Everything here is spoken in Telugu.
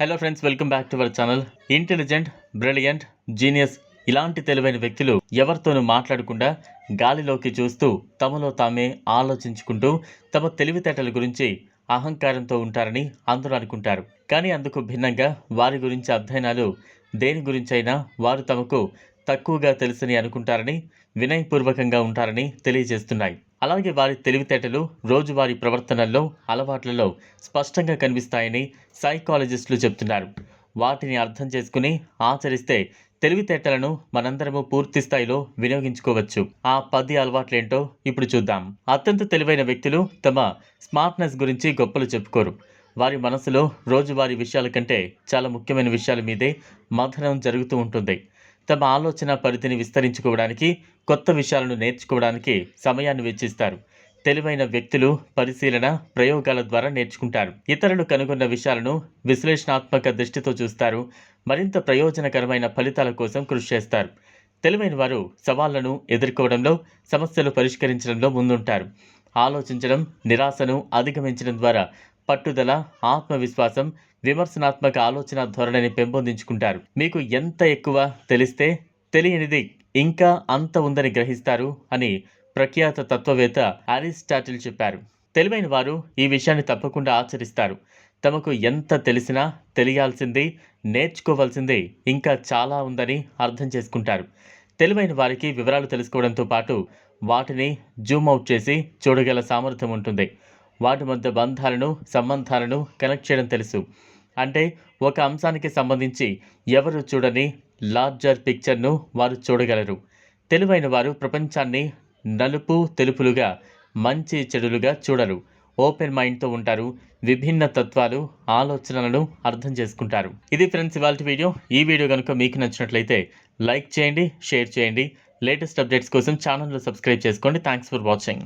Hello friends welcome back to our channel intelligent brilliant genius ఇలాంటి తెలివైన వ్యక్తులు ఎవరితోనూ మాట్లాడకుండా గాలిలోకి చూస్తూ తమలో తామే ఆలోచించుకుంటూ తమ తెలివితేటల గురించి అహంకారంతో ఉంటారని అందరూ అనుకుంటారు. కానీ అందుకు భిన్నంగా వారి గురించి అధ్యయనాలు దేని గురించైనా వారు తమకు తక్కువగా తెలుసని అనుకుంటారని వినయపూర్వకంగా ఉంటారని తెలియజేస్తున్నాయి. అలాగే వారి తెలివితేటలు రోజువారీ ప్రవర్తనల్లో అలవాట్లలో స్పష్టంగా కనిపిస్తాయని సైకాలజిస్టులు చెప్తున్నారు వాటిని అర్థం చేసుకుని ఆచరిస్తే తెలివితేటలను మనందరము పూర్తి స్థాయిలో వినియోగించుకోవచ్చు. ఆ పది అలవాట్లేంటో ఇప్పుడు చూద్దాం. అత్యంత తెలివైన వ్యక్తులు తమ స్మార్ట్నెస్ గురించి గొప్పలు చెప్పుకోరు. వారి మనసులో రోజువారీ విషయాల కంటే చాలా ముఖ్యమైన విషయాల మీదే మథనం జరుగుతూ ఉంటుంది. తమ ఆలోచన పరిధిని విస్తరించుకోవడానికి కొత్త విషయాలను నేర్చుకోవడానికి సమయాన్ని వెచ్చిస్తారు. తెలివైన వ్యక్తులు పరిశీలన ప్రయోగాల ద్వారా నేర్చుకుంటారు. ఇతరులు కనుగొన్న విషయాలను విశ్లేషణాత్మక దృష్టితో చూస్తారు. మరింత ప్రయోజనకరమైన ఫలితాల కోసం కృషి చేస్తారు. తెలివైన వారు సవాళ్ళను ఎదుర్కోవడంలో సమస్యలు పరిష్కరించడంలో ముందుంటారు. ఆలోచించడం నిరాశను అధిగమించడం ద్వారా పట్టుదల ఆత్మవిశ్వాసం విమర్శనాత్మక ఆలోచన ధోరణిని పెంపొందించుకుంటారు. మీకు ఎంత ఎక్కువ తెలిస్తే తెలియనిది ఇంకా అంత ఉందని గ్రహిస్తారు అని ప్రఖ్యాత తత్వవేత్త అరిస్టాటిల్ చెప్పారు. తెలివైన వారు ఈ విషయాన్ని తప్పకుండా ఆచరిస్తారు. తమకు ఎంత తెలిసినా తెలియాల్సింది నేర్చుకోవాల్సింది ఇంకా చాలా ఉందని అర్థం చేసుకుంటారు. తెలివైన వారికి వివరాలు తెలుసుకోవడంతో పాటు వాటిని జూమ్ అవుట్ చేసి చూడగల సామర్థ్యం ఉంటుంది. వాటి మధ్య బంధాలను సంబంధాలను కనెక్ట్ చేయడం తెలుసు. అంటే ఒక అంశానికి సంబంధించి ఎవరు చూడని లార్జర్ పిక్చర్ను వారు చూడగలరు. తెలివైన వారు ప్రపంచాన్ని నలుపు తెలుపులుగా మంచి చెడులుగా చూడరు. ఓపెన్ మైండ్తో ఉంటారు విభిన్న తత్వాలు ఆలోచనలను అర్థం చేసుకుంటారు. ఇది ఫ్రెండ్స్ ఇవాళ వీడియో. ఈ వీడియో కనుక మీకు నచ్చినట్లయితే లైక్ చేయండి షేర్ చేయండి. లేటెస్ట్ అప్డేట్స్ కోసం ఛానల్లో సబ్స్క్రైబ్ చేసుకోండి. Thanks for watching